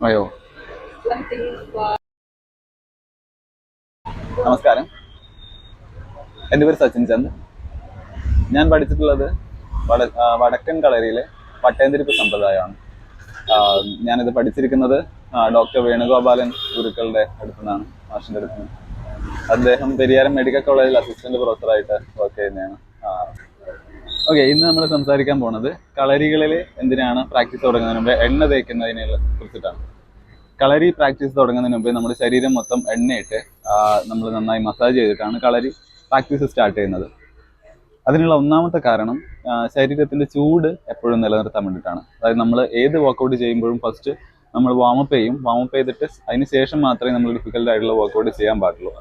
അയ്യോ. നമസ്കാരം. എന്റെ പേര് സച്ചിൻ ചന്ദ്. ഞാൻ പഠിച്ചിട്ടുള്ളത് വട വടക്കൻ കളരിയിലെ പട്ടയന്തിരിപ്പ് സമ്പ്രദായമാണ്. ഞാനിത് പഠിച്ചിരിക്കുന്നത് ഡോക്ടർ വേണുഗോപാലൻ ഗുരുക്കളുടെ അടുത്തു നിന്നാണ് മാഷിന്റെ അടുത്ത് അദ്ദേഹം പെരിയാരം മെഡിക്കൽ കോളേജിൽ അസിസ്റ്റന്റ് പ്രൊഫസറായിട്ട് വർക്ക് ചെയ്യുന്നതാണ്. ഓക്കെ ഇന്ന് നമ്മൾ സംസാരിക്കാൻ പോണത് കളരികളിൽ എന്തിനാണ് പ്രാക്ടീസ് തുടങ്ങുന്നതിന് മുമ്പ് എണ്ണ തേക്കുന്നതിനെ കുറിച്ചിട്ടാണ്. കളരി പ്രാക്ടീസ് തുടങ്ങുന്നതിന് മുമ്പ് നമ്മുടെ ശരീരം മൊത്തം എണ്ണയിട്ട് നമ്മൾ നന്നായി മസാജ് ചെയ്തിട്ടാണ് കളരി പ്രാക്ടീസ് സ്റ്റാർട്ട് ചെയ്യുന്നത്. അതിനുള്ള ഒന്നാമത്തെ കാരണം ശരീരത്തിന്റെ ചൂട് എപ്പോഴും നിലനിർത്താൻ വേണ്ടിയിട്ടാണ്. അതായത് നമ്മൾ ഏത് വർക്കൗട്ട് ചെയ്യുമ്പോഴും ഫസ്റ്റ് നമ്മൾ വാമപ്പ് ചെയ്യും. വാമപ്പ് ചെയ്തിട്ട് അതിന് ശേഷം മാത്രമേ നമ്മൾ ഡിഫിക്കൽട്ട് ആയിട്ടുള്ള വർക്കൗട്ട് ചെയ്യാൻ പാടുള്ളൂ.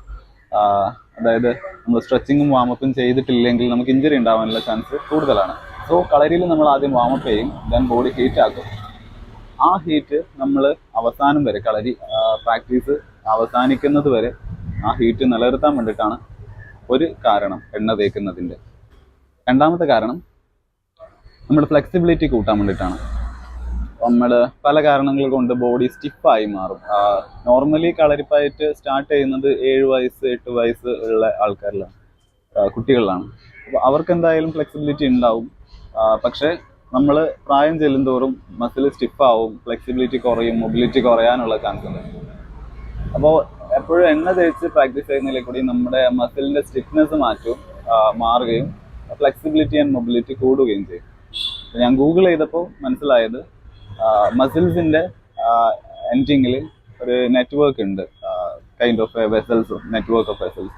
അതായത് നമ്മൾ സ്ട്രെച്ചിങ്ങും വാമപ്പും ചെയ്തിട്ടില്ലെങ്കിൽ നമുക്ക് ഇഞ്ചറി ഉണ്ടാവാനുള്ള ചാൻസ് കൂടുതലാണ്. സോ കളരിയിൽ നമ്മൾ ആദ്യം വാമപ്പ് ചെയ്യും ദെൻ ബോഡി ഹീറ്റ് ആക്കും. ആ ഹീറ്റ് നമ്മൾ അവസാനം വരെ കളരി പ്രാക്ടീസ് അവസാനിക്കുന്നത് വരെ ആ ഹീറ്റ് നിലനിർത്താൻ വേണ്ടിയിട്ടാണ് ഒരു കാരണം എണ്ണ തേക്കുന്നതിന്റെ. രണ്ടാമത്തെ കാരണം നമ്മുടെ ഫ്ലെക്സിബിലിറ്റി കൂട്ടാൻ വേണ്ടിയിട്ടാണ്. നമ്മൾ പല കാരണങ്ങൾ കൊണ്ട് ബോഡി സ്റ്റിഫായി മാറും. നോർമലി കളരിപ്പായിട്ട് സ്റ്റാർട്ട് ചെയ്യുന്നത് ഏഴ് വയസ്സ് എട്ട് വയസ്സ് ഉള്ള ആൾക്കാരിലാണ് കുട്ടികളിലാണ്. അപ്പോൾ അവർക്ക് എന്തായാലും ഫ്ലെക്സിബിലിറ്റി ഉണ്ടാവും പക്ഷേ നമ്മൾ പ്രായം ചെല്ലുന്തോറും മസിൽ സ്റ്റിഫാവും ഫ്ലെക്സിബിലിറ്റി കുറയും മൊബിലിറ്റി കുറയാനുള്ള ചാൻസ് ഉണ്ട്. അപ്പോൾ എപ്പോഴും എണ്ണ തേച്ച് പ്രാക്ടീസ് ചെയ്യുന്നതിൽ കൂടി നമ്മുടെ മസിലിന്റെ സ്റ്റിഫ്നെസ് മാറ്റും മാറുകയും ഫ്ലെക്സിബിലിറ്റി ആൻഡ് മൊബിലിറ്റി കൂടുകയും ചെയ്യും. ഞാൻ ഗൂഗിൾ ചെയ്തപ്പോൾ മനസ്സിലായത് മസിൽസിന്റെ എൻഡിങ്ങിൽ ഒരു നെറ്റ്വർക്ക് ഉണ്ട്. Kind of vessels network of vessels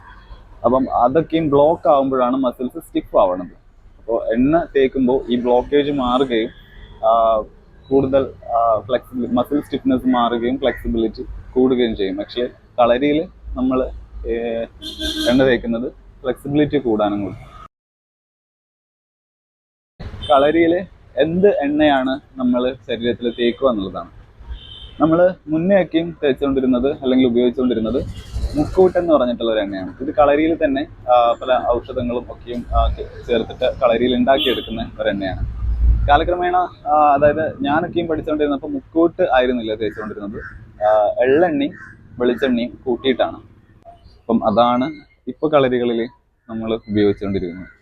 അപ്പം അതൊക്കെയും ബ്ലോക്ക് ആകുമ്പോഴാണ് മസിൽസ് സ്റ്റിഫ് ആവണത്. അപ്പോൾ എണ്ണ തേക്കുമ്പോൾ ഈ ബ്ലോക്കേജ് മാറുകയും കൂടുതൽ ഫ്ലെക്സിബിലി മസിൽ സ്റ്റിഫ്നെസ് മാറുകയും ഫ്ലെക്സിബിലിറ്റി കൂടുകയും ചെയ്യും. പക്ഷേ കളരിയിൽ നമ്മൾ എണ്ണ തേക്കുന്നത് ഫ്ലെക്സിബിലിറ്റി കൂടാനും കൂടി. കളരിയിൽ എന്ത് എണ്ണയാണ് നമ്മൾ ശരീരത്തിൽ തേക്കുക എന്നുള്ളതാണ്. നമ്മൾ മുന്നെയൊക്കെയും തേച്ചുകൊണ്ടിരുന്നത് അല്ലെങ്കിൽ ഉപയോഗിച്ചുകൊണ്ടിരുന്നത് മുക്കൂട്ട് എന്ന് പറഞ്ഞിട്ടുള്ള ഒരു എണ്ണയാണ്. ഇത് കളരിയിൽ തന്നെ പല ഔഷധങ്ങളും ഒക്കെയും ചേർത്തിട്ട് കളരിയിൽ ഉണ്ടാക്കിയെടുക്കുന്ന ഒരു എണ്ണയാണ്. കാലക്രമേണ അതായത് ഞാനൊക്കെയും പഠിച്ചുകൊണ്ടിരുന്നപ്പോൾ മുക്കൂട്ട് ആയിരുന്നില്ല തേച്ചുകൊണ്ടിരുന്നത്. എള്ളെണ്ണയും വെളിച്ചെണ്ണയും കൂട്ടിയിട്ടാണ്. അപ്പം അതാണ് ഇപ്പോൾ കളരികളിൽ നമ്മൾ ഉപയോഗിച്ചുകൊണ്ടിരിക്കുന്നത്.